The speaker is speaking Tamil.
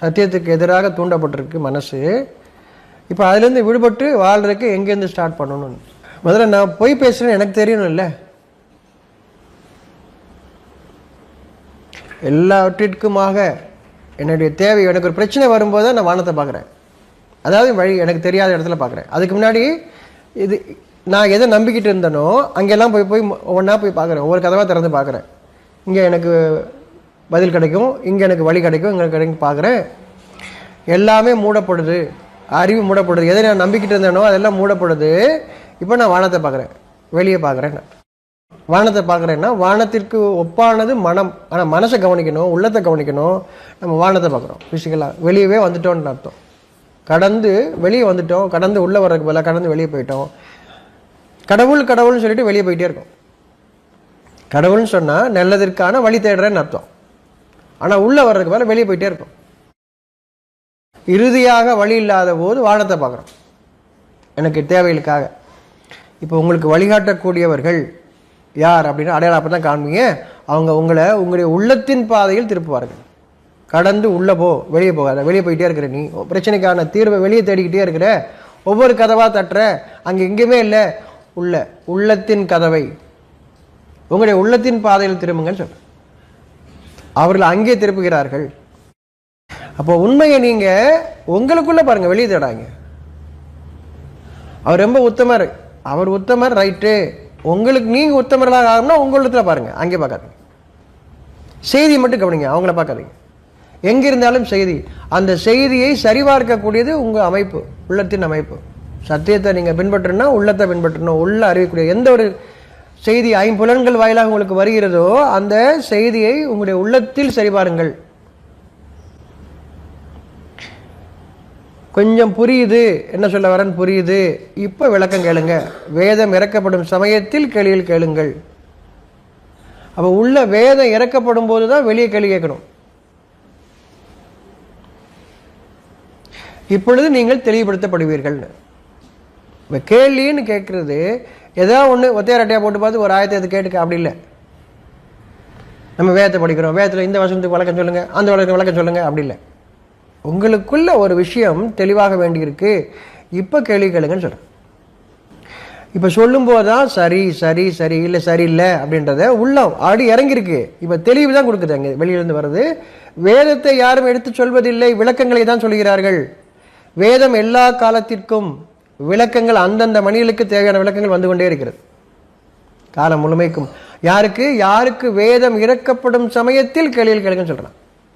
சத்தியத்துக்கு எதிராக தூண்டப்பட்டிருக்கு மனசு. இப்போ அதுலேருந்து விடுபட்டு வாழ்றதுக்கு எங்கேருந்து ஸ்டார்ட் பண்ணணும்னு முதல்ல நான் பொய் பேசுகிறேன்னு எனக்கு தெரியணும் இல்லை எல்லாவற்றிற்குமாக என்னுடைய தேவை எனக்கு ஒரு பிரச்சனை வரும்போது தான் நான் வானத்தை பார்க்குறேன். அதாவது வழி எனக்கு தெரியாத இடத்துல பார்க்குறேன். அதுக்கு முன்னாடி இது நான் எதை நம்பிக்கிட்டு இருந்தேனோ அங்கெல்லாம் போய் போய் ஒவ்வொன்றா போய் பார்க்குறேன். ஒவ்வொரு கதவாக திறந்து பார்க்குறேன். இங்கே எனக்கு பதில் கிடைக்கும் இங்கே எனக்கு வழி கிடைக்கும் இங்கே கிடைக்கும் பார்க்குறேன். எல்லாமே மூடப்படுது. அறிவு மூடப்படுது. எதை நான் நம்பிக்கிட்டு இருந்தேனோ அதெல்லாம் மூடப்படுது. இப்போ நான் வானத்தை பார்க்குறேன். வெளியே பார்க்குறேன் நான். வானத்தை பார்க்குறேன்னா வானத்திற்கு ஒப்பானது மனம். ஆனால் மனசை கவனிக்கணும் உள்ளத்தை கவனிக்கணும். நம்ம வானத்தை பார்க்குறோம். ஃபிசிக்கலாக வெளியவே வந்துட்டோம்னு அர்த்தம். கடந்து வெளியே வந்துட்டோம். கடந்து உள்ளே வர்றதுக்கு பதிலாக கடந்து வெளியே போயிட்டோம். கடவுள் கடவுள்னு சொல்லிட்டு வெளியே போயிட்டே இருக்கோம். கடவுள்னு சொன்னால் நல்லதற்கான வழி தேடுறேன்னு அர்த்தம். ஆனால் உள்ளே வர்றதுக்கு மேலே வெளியே போயிட்டே இருக்கும் இறுதியாக வழி இல்லாத போது வானத்தை பார்க்குறோம். எனக்கு தேவைகளுக்காக. இப்போ உங்களுக்கு வழிகாட்டக்கூடியவர்கள் யார் அப்படின்னா அடையாளம் அப்போ தான் காண்பீங்க. அவங்க உங்களை உங்களுடைய உள்ளத்தின் பாதையில் திருப்புவார்கள். கடந்து உள்ளே போ வெளியே போகாத வெளியே போயிட்டே இருக்கிற நீ பிரச்சனைக்கான தீர்வை வெளியே தேடிக்கிட்டே இருக்கிற ஒவ்வொரு கதவாக தட்டுற அங்கே எங்கேயுமே இல்லை உள்ள உள்ளத்தின் கதவை உங்களுடைய உள்ளத்தின் பாதையில் திரும்புங்கன்னு சொல்கிறேன் அவர்கள் அங்கே திருப்புகிறார்கள். அப்போ உண்மையை நீங்கள் உங்களுக்குள்ளே பாருங்கள் வெளியே தேடாங்க. அவர் ரொம்ப உத்தமர். அவர் உத்தமர் ரைட்டு. உங்களுக்கு நீங்கள் உத்தமர்களாக ஆகணும்னா உங்களிடத்துல பாருங்க அங்கே பார்க்காதீங்க. செய்தி மட்டும் கவனிங்க அவங்கள பார்க்காதீங்க. எங்கே இருந்தாலும் செய்தி. அந்த செய்தியை சரிபார்க்கக்கூடியது உங்கள் அமைப்பு உள்ளத்தின் அமைப்பு. சத்தியத்தை நீங்கள் பின்பற்றணும்னா உள்ளத்தை பின்பற்றணும் உள்ள அறிவிக்கூடிய எந்த ஒரு செய்தி ஐம்புலன்கள் வாயிலாக உங்களுக்கு வருகிறதோ அந்த செய்தியை உங்களுடைய உள்ளத்தில் சரிபாருங்கள். கொஞ்சம் புரியுது என்ன சொல்ல வரன் புரியுது. இப்போ விளக்கம் கேளுங்க. வேதம் இறக்கப்படும் சமயத்தில் கேள்வியில் கேளுங்கள். அப்போ உள்ள வேதம் இறக்கப்படும் போது தான் வெளியே கேள்வி கேட்கணும். இப்பொழுது நீங்கள் தெளிவுபடுத்தப்படுவீர்கள்னு. இப்போ கேள்வின்னு கேட்குறது ஏதோ ஒன்று ஒத்தையார் அட்டையாக போட்டு பார்த்து ஒரு ஆயத்தை அது கேட்டுக்க அப்படி இல்லை. நம்ம வேதத்தை படிக்கிறோம். வேதத்தில் இந்த வருஷத்துக்கு வழக்கம் சொல்லுங்கள் அந்த வருஷத்துக்கு வழக்கம் சொல்லுங்கள் அப்படி இல்லை. உங்களுக்குள்ள ஒரு விஷயம் தெளிவாக வேண்டியிருக்கு. இப்போ கேள்வி கேளுங்கன்னு சொல்கிறேன் இப்போ சொல்லும்போது தான் சரி சரி சரி இல்லை சரி இல்லை அப்படின்றத உள்ளம் ஆடி இறங்கியிருக்கு. இப்போ தெளிவு தான் கொடுக்குது அங்கே வெளியிலேருந்து வருது வேதத்தை யாரும் எடுத்து சொல்வதில்லை விளக்கங்களை தான் சொல்கிறார்கள் வேதம் எல்லா காலத்திற்கும் விளக்கங்கள் அந்தந்த மணிகளுக்கு தேவையான விளக்கங்கள் வந்து கொண்டே இருக்கிறது. காலம் முழுமைக்கும். யாருக்கு? யாருக்கு வேதம் இறக்கப்படும் சமயத்தில் கேளியில் கிடைக்கும் சொல்கிறான்